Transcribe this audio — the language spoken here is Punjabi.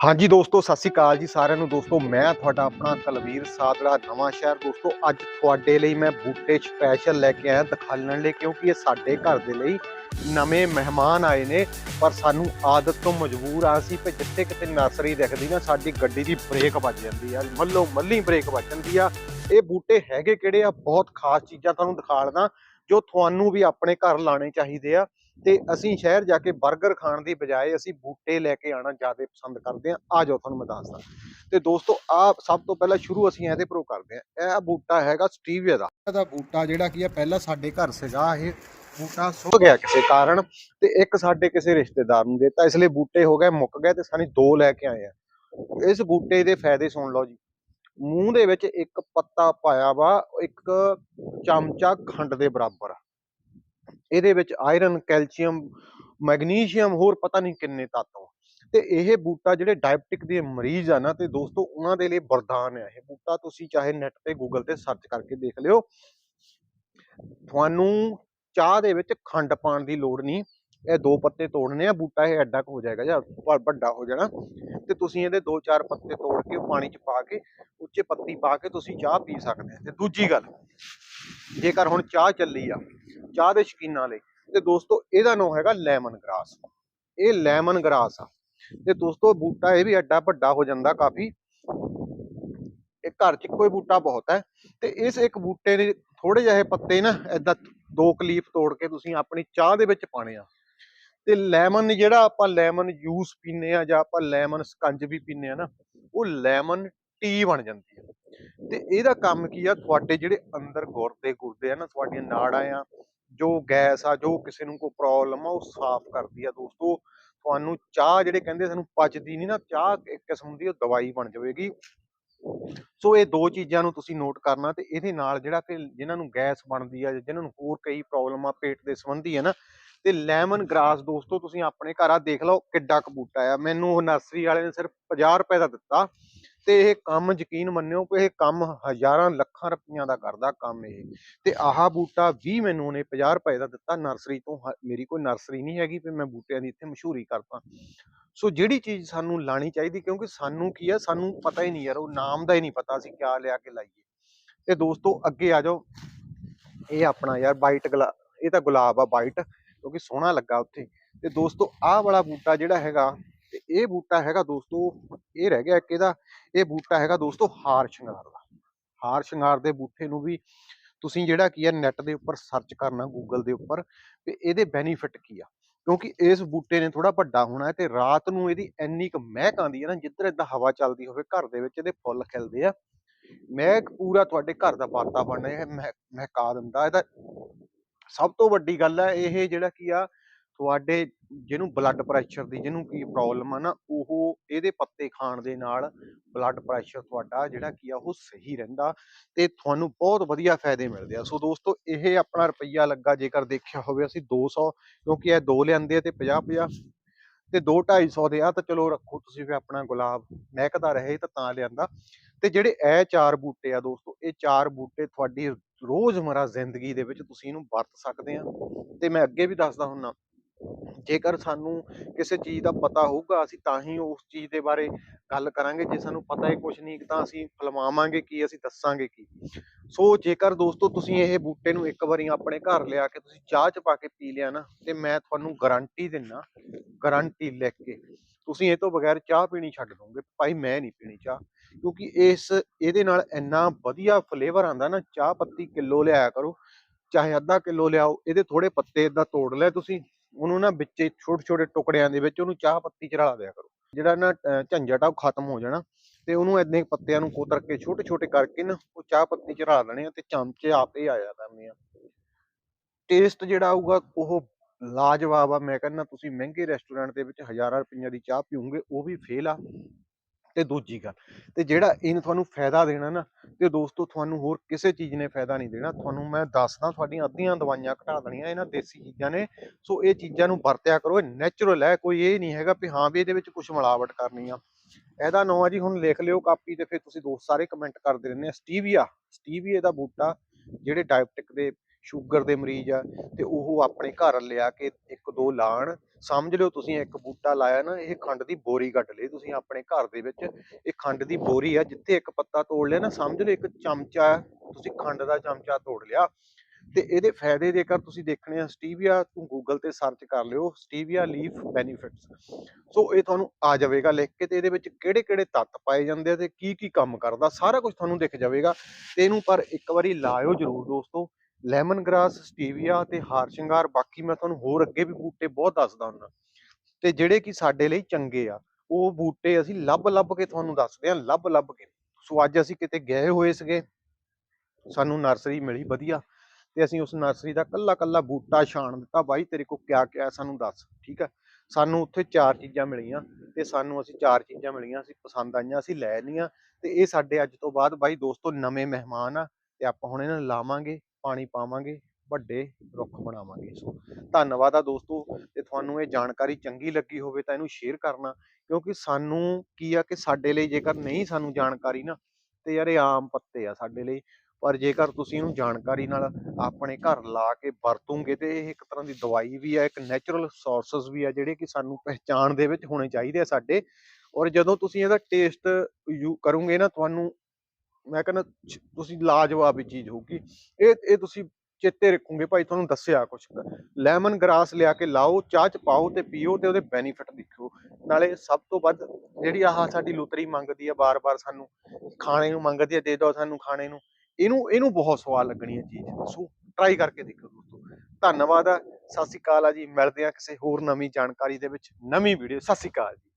ਹਾਂਜੀ ਦੋਸਤੋ, ਸਤਿ ਸ਼੍ਰੀ ਅਕਾਲ ਜੀ ਸਾਰਿਆਂ ਨੂੰ। ਦੋਸਤੋ, ਮੈਂ ਤੁਹਾਡਾ ਆਪਣਾ ਕਲਵੀਰ ਸਾਦੜਾ ਨਵਾਂ ਸ਼ਹਿਰ। ਦੋਸਤੋ, ਅੱਜ ਤੁਹਾਡੇ ਲਈ ਮੈਂ ਬੂਟੇ ਸਪੈਸ਼ਲ ਲੈ ਕੇ ਆਇਆ ਦਿਖਾਲਣ ਲਈ, ਕਿਉਂਕਿ ਇਹ ਸਾਡੇ ਘਰ ਦੇ ਲਈ ਨਵੇਂ ਮਹਿਮਾਨ ਆਏ ਨੇ। ਪਰ ਸਾਨੂੰ ਆਦਤ ਤੋਂ ਮਜਬੂਰ ਆ ਸੀ ਕਿ ਜਿੱਥੇ ਕਿਤੇ ਨਰਸਰੀ ਦਿਖਦੀ ਨਾ ਸਾਡੀ ਗੱਡੀ ਦੀ ਬ੍ਰੇਕ ਵੱਜ ਜਾਂਦੀ ਆ ਮੱਲੋ ਮੱਲੀ ਬ੍ਰੇਕ ਵੱਜ ਜਾਂਦੀ ਆ। ਇਹ ਬੂਟੇ ਹੈਗੇ ਕਿਹੜੇ ਆ? ਬਹੁਤ ਖਾਸ ਚੀਜ਼ਾਂ ਤੁਹਾਨੂੰ ਦਿਖਾ ਲਦਾ ਜੋ ਤੁਹਾਨੂੰ ਵੀ ਆਪਣੇ ਘਰ ਲਾਣੇ ਚਾਹੀਦੇ ਆ, ਤੇ ਅਸੀਂ ਸ਼ਹਿਰ ਜਾ ਕੇ 버ਗਰ ਖਾਣ ਦੀ ਬਜਾਏ ਅਸੀਂ ਬੂਟੇ ਲੈ ਕੇ ਆਣਾ ਜ਼ਿਆਦਾ ਪਸੰਦ ਕਰਦੇ ਆ। ਆ ਜਾਓ, ਤੁਹਾਨੂੰ ਮੈਂ ਦੱਸਦਾ। ਤੇ ਦੋਸਤੋ, ਆ ਸਭ ਤੋਂ ਪਹਿਲਾਂ ਸ਼ੁਰੂ ਅਸੀਂ ਇਹਦੇ ਪਰੋ ਕਰਦੇ ਆ। ਇਹ ਬੂਟਾ ਹੈਗਾ ਸਟੀਵੀਆ ਦਾ। ਇਹਦਾ ਬੂਟਾ ਜਿਹੜਾ ਕੀ ਆ, ਪਹਿਲਾਂ ਸਾਡੇ ਘਰ ਸੀਗਾ, ਇਹ ਬੂਟਾ ਸੁੱਕ ਗਿਆ ਕਿਸੇ ਕਾਰਨ ਤੇ ਇੱਕ ਸਾਡੇ ਕਿਸੇ ਰਿਸ਼ਤੇਦਾਰ ਨੂੰ ਦਿੱਤਾ। ਇਸ ਲਈ ਬੂਟੇ ਹੋ ਗਏ, ਮੁੱਕ ਗਏ ਤੇ ਸਾਨੂੰ ਦੋ ਲੈ ਕੇ ਆਏ ਆ। ਇਸ ਬੂਟੇ ਦੇ ਫਾਇਦੇ ਸੁਣ ਲਓ ਜੀ। ਮੂੰਹ ਦੇ ਵਿੱਚ ਇੱਕ ਪੱਤਾ ਪਾਇਆ ਵਾ, ਇੱਕ ਚਮਚਾ ਖੰਡ ਦੇ ਬਰਾਬਰ। ਇਹਦੇ ਵਿੱਚ ਆਇਰਨ, ਕੈਲਸ਼ੀਅਮ, ਮੈਗਨੀਸ਼ੀਅਮ, ਹੋਰ ਪਤਾ ਨਹੀਂ ਕਿੰਨੇ ਤੱਤ ਆ। ਤੇ ਇਹ ਬੂਟਾ ਜਿਹੜੇ ਡਾਇਬਟਿਕ ਦੇ ਮਰੀਜ਼ ਆ ਨਾ, ਤੇ ਦੋਸਤੋ ਉਹਨਾਂ ਦੇ ਲਈ ਵਰਦਾਨ ਹੈ ਇਹ ਬੂਟਾ ਤੁਸੀਂ ਚਾਹੇ ਨੈਟ ਤੇ ਗੂਗਲ ਤੇ ਸਰਚ ਕਰਕੇ ਦੇਖ ਲਿਓ। ਤੁਹਾਨੂੰ ਚਾਹ ਦੇ ਵਿੱਚ ਖੰਡ ਪਾਉਣ ਦੀ ਲੋੜ ਨਹੀਂ। ਇਹ ਦੋ ਪੱਤੇ ਤੋੜਨੇ ਆ, ਬੂਟਾ ਇਹ ਐਡਾ ਕੁ ਹੋ ਜਾਏਗਾ ਜਾਂ ਵੱਡਾ ਹੋ ਜਾਣਾ। ਤੇ ਤੁਸੀਂ ਇਹਦੇ ਦੋ ਚਾਰ ਪੱਤੇ ਤੋੜ ਕੇ ਪਾਣੀ 'ਚ ਪਾ ਕੇ, ਉੱਚੇ ਪੱਤੀ ਪਾ ਕੇ ਤੁਸੀਂ ਚਾਹ ਪੀ ਸਕਦੇ ਆ। ਤੇ ਦੂਜੀ ਗੱਲ, ਜੇਕਰ ਹੁਣ ਚਾਹ ਚੱਲੀ ਆ, ਚਾਹ ਦੇ ਸ਼ੌਕੀਨਾਂ ਲਈ, ਤੇ ਦੋਸਤੋ ਇਹਦਾ ਨਾਮ ਹੈਗਾ ਲੈਮਨ ਗ੍ਰਾਸ। ਇਹ ਲੈਮਨ ਗ੍ਰਾਸ ਆ। ਤੇ ਦੋਸਤੋ ਬੂਟਾ ਇਹ ਵੀ ਐਡਾ ਵੱਡਾ ਹੋ ਜਾਂਦਾ ਕਾਫੀ। ਇਹ ਘਰ 'ਚ ਕੋਈ ਬੂਟਾ ਬਹੁਤ ਹੈ। ਤੇ ਇਸ ਇੱਕ ਬੂਟੇ ਦੇ ਥੋੜੇ ਜਿਹੇ ਪੱਤੇ ਨਾ, ਏਦਾਂ ਦੋ ਕਲੀਫ ਤੋੜ ਕੇ ਤੁਸੀਂ ਆਪਣੀ ਚਾਹ ਦੇ ਵਿੱਚ ਪਾਣੇ ਆ। ਤੇ ਲੈਮਨ ਜਿਹੜਾ ਆਪਾਂ ਲੈਮਨ ਜੂਸ ਪੀਨੇ ਆ ਜਾਂ ਆਪਾਂ ਲੈਮਨ ਸਕੰਜ ਵੀ ਪੀਨੇ ਆ ਨਾ, ਉਹ ਲੈਮਨ ਟੀ ਬਣ ਜਾਂਦੀ ਹੈ। ਤੇ ਇਹਦਾ ਕੰਮ ਕੀ ਆ? ਤੁਹਾਡੇ ਜਿਹੜੇ ਅੰਦਰ ਗੁਰਦੇ ਗੁਰਦੇ ਆ ਨਾ, ਤੁਹਾਡੀਆਂ ਨਾੜਾਂ ਆ, ਜੋ ਗੈਸ ਆ, ਜੋ ਕਿਸੇ ਨੂੰ ਕੋਈ ਪ੍ਰੋਬਲਮ ਆ, ਉਹ ਸਾਫ਼ ਕਰਦੀ ਆ ਦੋਸਤੋ। ਤੁਹਾਨੂੰ ਚਾਹ ਜਿਹੜੇ ਕਹਿੰਦੇ ਸਾਨੂੰ ਪਚਦੀ ਨਹੀਂ ਨਾ, ਚਾਹ ਇੱਕ ਕਿਸਮ ਦੀ ਉਹ ਦਵਾਈ ਬਣ ਜਾਵੇਗੀ। ਸੋ ਇਹ ਦੋ ਚੀਜ਼ਾਂ ਨੂੰ ਤੁਸੀਂ ਨੋਟ ਕਰਨਾ ਤੇ ਇਹਦੇ ਨਾਲ ਜਿਹੜਾ ਕਿ ਜਿਨ੍ਹਾਂ ਨੂੰ ਗੈਸ ਬਣਦੀ ਆ ਜਾਂ ਜਿਨ੍ਹਾਂ ਨੂੰ ਹੋਰ ਕਈ ਪ੍ਰੋਬਲਮ ਆ, ਪੇਟ ਦੇ ਸੰਬੰਧੀ ਹੈ ਨਾ ਤੇ ਲੈਮਨ ਗ੍ਰਾਸ ਦੋਸਤੋ ਤੁਸੀਂ ਆਪਣੇ ਘਰ ਆ ਦੇਖ ਲਓ ਕਿੱਡਾ ਕੁ ਬੂਟਾ ਆ ਮੈਨੂੰ ਉਹ ਨਰਸਰੀ ਵਾਲੇ ਨੇ ਸਿਰਫ 50 ਰੁਪਏ ਦਾ ਦਿੱਤਾ ਤੇ ਇਹ ਕੰਮ ਯਕੀਨ ਮੰਨਿਓ ਕਿ ਇਹ ਕੰਮ ਹਜ਼ਾਰਾਂ ਲੱਖਾਂ ਰੁਪਈਆਂ ਦਾ ਕਰਦਾ ਕੰਮ ਇਹ। ਤੇ ਆਹ ਬੂਟਾ ਵੀ ਮੈਨੂੰ ਉਹਨੇ 50 ਰੁਪਏ ਦਾ ਦਿੱਤਾ। ਨਰਸਰੀ ਤੋਂ ਮੇਰੀ ਕੋਈ ਨਰਸਰੀ ਨਹੀਂ ਹੈਗੀ ਵੀ ਮੈਂ ਬੂਟਿਆਂ ਦੀ ਇੱਥੇ ਮਸ਼ਹੂਰੀ ਕਰਦਾ। ਸੋ ਜਿਹੜੀ ਚੀਜ਼ ਸਾਨੂੰ ਲਾਣੀ ਚਾਹੀਦੀ ਕਿਉਂਕਿ ਸਾਨੂੰ ਕੀ ਆ, ਸਾਨੂੰ ਪਤਾ ਹੀ ਨਹੀਂ ਯਾਰ, ਉਹ ਨਾਮ ਦਾ ਹੀ ਨਹੀਂ ਪਤਾ ਅਸੀਂ ਕਿਆ ਲਿਆ ਕੇ ਲਾਈਏ। ਤੇ ਦੋਸਤੋ ਅੱਗੇ ਆ ਜਾਓ। ਇਹ ਆਪਣਾ ਯਾਰ ਵਾਈਟ ਗੁਲਾ, ਇਹ ਤਾਂ ਗੁਲਾਬ ਆ ਵਾਈਟ ਕਿਉਂਕਿ ਸੋਹਣਾ ਲੱਗਾ ਉੱਥੇ। ਤੇ ਦੋਸਤੋ, ਆਹ ਵਾਲਾ ਬੂਟਾ ਜਿਹੜਾ ਹੈਗਾ, ਤੇ ਇਹ ਬੂਟਾ ਹੈਗਾ ਦੋਸਤੋ, ਇਹ ਰਹਿ ਗਿਆ ਇੱਕ ਇਹਦਾ, ਇਹ ਬੂਟਾ ਹੈਗਾ ਦੋਸਤੋ ਹਾਰ ਸ਼ਿੰਗਾਰ ਦਾ। ਹਾਰ ਸ਼ਿੰਗਾਰ ਦੇ ਬੂਟੇ ਨੂੰ ਵੀ ਤੁਸੀਂ ਜਿਹੜਾ ਕੀ ਆ ਨੈਟ ਦੇ ਉੱਪਰ ਸਰਚ ਕਰਨਾ ਗੂਗਲ ਦੇ ਉੱਪਰ, ਤੇ ਇਹਦੇ ਬੈਨੀਫਿਟ ਕੀ ਆ? ਕਿਉਂਕਿ ਇਸ ਬੂਟੇ ਨੇ ਥੋੜਾ ਵੱਡਾ ਹੋਣਾ ਤੇ ਰਾਤ ਨੂੰ ਇਹਦੀ ਇੰਨੀ ਕੁ ਮਹਿਕ ਆਉਂਦੀ ਹੈ ਨਾ, ਜਿੱਧਰ ਏਦਾਂ ਹਵਾ ਚੱਲਦੀ ਹੋਵੇ, ਘਰ ਦੇ ਵਿੱਚ ਇਹਦੇ ਫੁੱਲ ਖਿਲਦੇ ਆ। ਮਹਿਕ ਪੂਰਾ ਤੁਹਾਡੇ ਘਰ ਦਾ ਵਾਤਾਵਰਣ ਇਹ ਮਹਿ- ਮਹਿਕਾ ਦਿੰਦਾ, ਇਹਦਾ ਸਭ ਤੋਂ ਵੱਡੀ ਗੱਲ ਹੈ ਇਹ ਜਿਹੜਾ ਕੀ ਆ, ਤੁਹਾਡੇ ਜਿਹਨੂੰ ਬਲੱਡ ਪ੍ਰੈਸ਼ਰ ਦੀ ਜਿਹਨੂੰ ਕੀ ਪ੍ਰੋਬਲਮ ਆ ਨਾ, ਉਹ ਇਹਦੇ ਪੱਤੇ ਖਾਣ ਦੇ ਨਾਲ ਬਲੱਡ ਪ੍ਰੈਸ਼ਰ ਤੁਹਾਡਾ ਜਿਹੜਾ ਕੀ ਆ, ਉਹ ਸਹੀ ਰਹਿੰਦਾ ਤੇ ਤੁਹਾਨੂੰ ਬਹੁਤ ਵਧੀਆ ਫਾਇਦੇ ਮਿਲਦੇ ਆ। ਸੋ ਦੋਸਤੋ, ਇਹ ਆਪਣਾ ਰੁਪਈਆ ਲੱਗਾ ਜੇਕਰ ਦੇਖਿਆ ਹੋਵੇ ਅਸੀਂ 200 ਕਿਉਂਕਿ ਇਹ ਦੋ ਲਿਆਂਦੇ ਆ ਤੇ 50 50 ਤੇ 2 250 ਦੇ ਆ, ਤਾਂ ਚਲੋ ਰੱਖੋ ਤੁਸੀਂ ਵੀ ਆਪਣਾ ਗੁਲਾਬ ਮਹਿਕਦਾ ਰਹੇ ਤਾਂ ਤਾਂ ਲਿਆਂਦਾ। ਤੇ ਜਿਹੜੇ ਇਹ ਚਾਰ ਬੂਟੇ ਆ ਦੋਸਤੋ, ਇਹ ਚਾਰ ਬੂਟੇ ਤੁਹਾਡੀ ਰੋਜ਼ਮਰਾ ਜ਼ਿੰਦਗੀ ਦੇ ਵਿੱਚ ਤੁਸੀਂ ਇਹਨੂੰ ਵਰਤ ਸਕਦੇ ਆ। ਤੇ ਮੈਂ ਅੱਗੇ ਵੀ ਦੱਸਦਾ ਹੁੰਨਾ ਜੇਕਰ ਸਾਨੂੰ ਕਿਸੇ ਚੀਜ਼ ਦਾ ਪਤਾ ਹੋਊਗਾ, ਅਸੀਂ ਤਾਂ ਹੀ ਉਸ ਚੀਜ਼ ਦੇ ਬਾਰੇ ਗੱਲ ਕਰਾਂਗੇ। ਜੇ ਸਾਨੂੰ ਪਤਾ ਹੀ ਕੁਝ ਨਹੀਂ, ਤਾਂ ਅਸੀਂ ਫਲਮਾਵਾਂਗੇ ਕੀ, ਅਸੀਂ ਦੱਸਾਂਗੇ ਕੀ। ਸੋ ਜੇਕਰ ਦੋਸਤੋ ਤੁਸੀਂ ਇਹ ਬੂਟੇ ਨੂੰ ਇੱਕ ਵਾਰੀ ਆਪਣੇ ਘਰ ਲਿਆ ਕੇ ਤੁਸੀਂ ਚਾਹ ਚ ਪਾ ਕੇ ਪੀ ਲਿਆ ਨਾ, ਤੇ ਮੈਂ ਤੁਹਾਨੂੰ ਗਾਰੰਟੀ ਦਿੰਨਾ ਗਾਰੰਟੀ ਲਿਖ ਕੇ ਤੁਸੀਂ ਇਹ ਤੋਂ ਬਗੈਰ ਚਾਹ ਪੀਣੀ ਛੱਡ ਦੋਗੇ, ਭਾਈ ਮੈਂ ਨਹੀਂ ਪੀਣੀ ਚਾਹ। ਕਿਉਂਕਿ ਇਸ, ਇਹਦੇ ਨਾਲ ਇੰਨਾ ਵਧੀਆ ਫਲੇਵਰ ਆਂਦਾ ਨਾ, ਚਾਹ ਪੱਤੀ ਕਿਲੋ ਲਿਆਇਆ ਕਰੋ, ਚਾਹੇ ਅੱਧਾ ਕਿਲੋ ਲਿਆਓ, ਇਹਦੇ ਥੋੜੇ ਪੱਤੇ ਇਦਾਂ ਤੋੜ ਲੈ ਤੁਸੀਂ, ਉਹਨੂੰ ਨਾ ਵਿੱਚ ਛੋਟੇ ਛੋਟੇ ਟੁਕੜਿਆਂ ਦੇ ਵਿੱਚ ਉਹਨੂੰ ਚਾਹ ਪੱਤੀ ਚ ਰਲਾ ਦਿਆ ਕਰੋ। ਜਿਹੜਾ ਨਾ ਝੰਜਟ ਆ ਉਹ ਖਤਮ ਹੋ ਜਾਣਾ, ਤੇ ਉਹਨੂੰ ਏਦਾਂ ਪੱਤਿਆਂ ਨੂੰ ਕੁਤਰ ਕੇ ਛੋਟੇ ਛੋਟੇ ਕਰਕੇ ਨਾ, ਉਹ ਚਾਹ ਪੱਤੀ ਚ ਰਲਾ ਦੇਣੇ ਆ, ਤੇ ਚਮਚੇ ਆਪੇ ਆ ਜਾਂਦਾ ਆ। ਟੇਸਟ ਜਿਹੜਾ ਆਊਗਾ, ਉਹ ਲਾਜਵਾਬ ਆ। ਮੈਂ ਕਹਿੰਦਾ, ਤੁਸੀਂ ਮਹਿੰਗੇ ਰੈਸਟੋਰੈਂਟ ਦੇ ਵਿੱਚ ਹਜ਼ਾਰਾਂ ਰੁਪਈਆਂ ਦੀ ਚਾਹ ਪੀਓਗੇ, ਉਹ ਵੀ ਫੇਲ ਆ। ਤੇ ਦੂਜੀ ਗੱਲ, ਤੇ ਜਿਹੜਾ ਇਹਨੇ ਤੁਹਾਨੂੰ ਫਾਇਦਾ ਦੇਣਾ ਨਾ, ਤੇ ਦੋਸਤੋ ਤੁਹਾਨੂੰ ਹੋਰ ਕਿਸੇ ਚੀਜ਼ ਨੇ ਫਾਇਦਾ ਨਹੀਂ ਦੇਣਾ। ਤੁਹਾਨੂੰ ਮੈਂ ਦੱਸਦਾ, ਤੁਹਾਡੀਆਂ ਅੱਧੀਆਂ ਦਵਾਈਆਂ ਘਟਾ ਦੇਣੀਆਂ, ਇਹਨਾਂ ਦੇਸੀ ਚੀਜ਼ਾਂ ਨੇ। ਸੋ ਇਹ ਚੀਜ਼ਾਂ ਨੂੰ ਵਰਤਿਆ ਕਰੋ, ਇਹ ਨੈਚੁਰਲ ਹੈ, ਕੋਈ ਇਹ ਨਹੀਂ ਹੈਗਾ ਵੀ ਹਾਂ ਵੀ ਇਹਦੇ ਵਿੱਚ ਕੁਝ ਮਿਲਾਵਟ ਕਰਨੀ ਆ। ਇਹਦਾ ਨਾਂ ਆ ਜੀ, ਹੁਣ ਲਿਖ ਲਿਓ ਕਾਪੀ ਤੇ ਫਿਰ ਤੁਸੀਂ ਦੋਸਤ ਸਾਰੇ ਕਮੈਂਟ ਕਰਦੇ ਰਹਿੰਦੇ ਆ। ਸਟੀਵੀਆ ਸਟੀਵੀਆ ਦਾ ਬੂਟਾ, ਜਿਹੜੇ ਡਾਇਬਟਿਕ ਦੇ ਸ਼ੂਗਰ ਦੇ ਮਰੀਜ਼ ਆ, ਤੇ ਉਹ ਆਪਣੇ ਘਰ ਲਿਆ ਕੇ ਇੱਕ ਦੋ ਲਾਣ। ਸਮਝ ਲਿਓ ਤੁਸੀਂ, ਇੱਕ ਬੂਟਾ ਲਾਇਆ ਨਾ, ਇਹ ਖੰਡ ਦੀ ਬੋਰੀ ਕੱਢ ਲਈ ਤੁਸੀਂ ਆਪਣੇ ਘਰ ਦੇ ਵਿੱਚ। ਇਹ ਖੰਡ ਦੀ ਬੋਰੀ ਆ, ਜਿੱਥੇ ਇੱਕ ਪੱਤਾ ਤੋੜ ਲਿਆ ਨਾ, ਸਮਝ ਲਓ ਇੱਕ ਚਮਚਾ, ਤੁਸੀਂ ਖੰਡ ਦਾ ਚਮਚਾ ਤੋੜ ਲਿਆ। ਤੇ ਇਹਦੇ ਫਾਇਦੇ ਜੇਕਰ ਤੁਸੀਂ ਦੇਖਣੇ ਆ, ਸਟੀਵੀਆ ਤੂੰ ਗੂਗਲ ਤੇ ਸਰਚ ਕਰ ਲਿਓ, ਸਟੀਵੀਆ ਲੀਫ ਬੈਨੀਫਿਟਸ। ਸੋ ਇਹ ਤੁਹਾਨੂੰ ਆ ਜਾਵੇਗਾ ਲਿਖ ਕੇ, ਤੇ ਇਹਦੇ ਵਿੱਚ ਕਿਹੜੇ ਕਿਹੜੇ ਤੱਤ ਪਾਏ ਜਾਂਦੇ ਆ ਤੇ ਕੀ ਕੀ ਕੰਮ ਕਰਦਾ, ਸਾਰਾ ਕੁਝ ਤੁਹਾਨੂੰ ਦਿਖ ਜਾਵੇਗਾ। ਤੇ ਇਹਨੂੰ ਪਰ ਇੱਕ ਵਾਰੀ ਲਾਇਓ ਜਰੂਰ ਦੋਸਤੋ। ਲੈਮਨ ਗ੍ਰਾਸ ਸਟੀਵੀਆ ਤੇ ਹਾਰ ਸ਼ਿੰਗਾਰ, ਬਾਕੀ ਮੈਂ ਤੁਹਾਨੂੰ ਹੋਰ ਅੱਗੇ ਵੀ ਬੂਟੇ ਬਹੁਤ ਦੱਸਦਾ ਹੁੰਦਾ। ਤੇ ਜਿਹੜੇ ਕਿ ਸਾਡੇ ਲਈ ਚੰਗੇ ਆ, ਉਹ ਬੂਟੇ ਅਸੀਂ ਲੱਭ ਲੱਭ ਕੇ ਤੁਹਾਨੂੰ ਦੱਸਦੇ ਆ ਲੱਭ ਲੱਭ ਕੇ। ਸੋ ਅੱਜ ਅਸੀਂ ਕਿਤੇ ਗਏ ਹੋਏ ਸੀਗੇ, ਸਾਨੂੰ ਨਰਸਰੀ ਮਿਲੀ ਵਧੀਆ, ਤੇ ਅਸੀਂ ਉਸ ਨਰਸਰੀ ਦਾ ਕੱਲਾ ਕੱਲਾ ਬੂਟਾ ਛਾਣ ਦਿੱਤਾ, ਬਾਈ ਤੇਰੇ ਕੋਲ ਕਿਆ ਕਿਆ ਸਾਨੂੰ ਦੱਸ। ਠੀਕ ਹੈ ਸਾਨੂੰ ਉੱਥੇ ਚਾਰ ਚੀਜ਼ਾਂ ਮਿਲੀਆਂ, ਤੇ ਸਾਨੂੰ ਅਸੀਂ ਚਾਰ ਚੀਜ਼ਾਂ ਮਿਲੀਆਂ, ਅਸੀਂ ਪਸੰਦ ਆਈਆਂ, ਅਸੀਂ ਲੈ ਲਈਆਂ, ਤੇ ਇਹ ਸਾਡੇ ਅੱਜ ਤੋਂ ਬਾਅਦ ਬਾਈ ਦੋਸਤੋ ਨਵੇਂ ਮਹਿਮਾਨ ਆ, ਤੇ ਆਪਾਂ ਹੁਣ ਇਹਨਾਂ ਨੂੰ ਲਾਵਾਂਗੇ। ਪਾਣੀ ਪਾਵਾਂਗੇ, ਵੱਡੇ ਰੁੱਖ ਬਣਾਵਾਂਗੇ। ਸੋ, ਧੰਨਵਾਦ ਆ ਦੋਸਤੋ ਤੇ ਤੁਹਾਨੂੰ ਇਹ ਜਾਣਕਾਰੀ ਚੰਗੀ ਲੱਗੀ ਹੋਵੇ ਤਾਂ ਇਹਨੂੰ ਸ਼ੇਅਰ ਕਰਨਾ, ਕਿਉਂਕਿ ਸਾਨੂੰ ਕੀ ਆ ਕਿ ਸਾਡੇ ਲਈ ਜੇਕਰ ਨਹੀਂ ਸਾਨੂੰ ਜਾਣਕਾਰੀ ਨਾ, ਤੇ ਯਾਰ ਇਹ ਆਮ ਪੱਤੇ ਆ ਸਾਡੇ ਲਈ, ਪਰ ਜੇਕਰ ਤੁਸੀਂ ਇਹਨੂੰ ਜਾਣਕਾਰੀ ਨਾਲ ਆਪਣੇ ਘਰ ਲਾ ਕੇ ਵਰਤੋਂਗੇ ਤੇ ਇਹ ਇੱਕ ਤਰ੍ਹਾਂ ਦੀ ਦਵਾਈ ਵੀ ਆ, ਇੱਕ ਨੈਚੁਰਲ ਸੋਰਸਸ ਵੀ ਆ, ਜਿਹੜੇ ਕਿ ਸਾਨੂੰ ਪਹਿਚਾਣ ਦੇ ਵਿੱਚ ਹੋਣੇ ਚਾਹੀਦੇ ਆ ਸਾਡੇ, ਔਰ ਜਦੋਂ ਤੁਸੀਂ ਇਹਦਾ ਟੇਸਟ ਯੂ ਕਰੋਗੇ ਨਾ, ਤੁਹਾਨੂੰ ਮੈਂ ਕਹਿੰਦਾ ਤੁਸੀਂ ਲਾਜਵਾਬ ਹੀ ਚੀਜ਼ ਹੋਊਗੀ। ਇਹ ਇਹ ਤੁਸੀਂ ਚੇਤੇ ਰੱਖੋਗੇ ਭਾਈ, ਤੁਹਾਨੂੰ ਦੱਸਿਆ ਕੁਛ ਲੈਮਨ ਗ੍ਰਾਸ ਲਿਆ ਕੇ ਲਾਓ, ਚਾਹ ਚ ਪਾਓ ਤੇ ਪੀਓ ਤੇ ਉਹਦੇ ਬੈਨੀਫਿਟ ਦੇਖੋ ਨਾਲੇ ਸਭ ਤੋਂ ਵੱਧ ਜਿਹੜੀ ਆਹ ਸਾਡੀ ਲੁਤਰੀ ਮੰਗਦੀ ਆ, ਬਾਰ-ਬਾਰ ਸਾਨੂੰ ਖਾਣੇ ਨੂੰ ਮੰਗਦੀ ਆ, ਦੇ ਦਿਓ ਸਾਨੂੰ ਖਾਣੇ ਨੂੰ, ਇਹਨੂੰ ਇਹਨੂੰ ਬਹੁਤ ਸਵਾਦ ਲੱਗਣੀ ਹੈ ਚੀਜ਼। ਸੋ ਟਰਾਈ ਕਰਕੇ ਦੇਖੋ ਦੋਸਤੋ। ਧੰਨਵਾਦ ਆ, ਸਤਿ ਸ਼੍ਰੀ ਅਕਾਲ ਆ ਜੀ, ਮਿਲਦੇ ਆ ਕਿਸੇ ਹੋਰ ਨਵੀਂ ਜਾਣਕਾਰੀ ਦੇ ਵਿੱਚ, ਨਵੀਂ ਵੀਡੀਓ ਸਤਿ ਸ਼੍ਰੀ ਅਕਾਲ ਜੀ।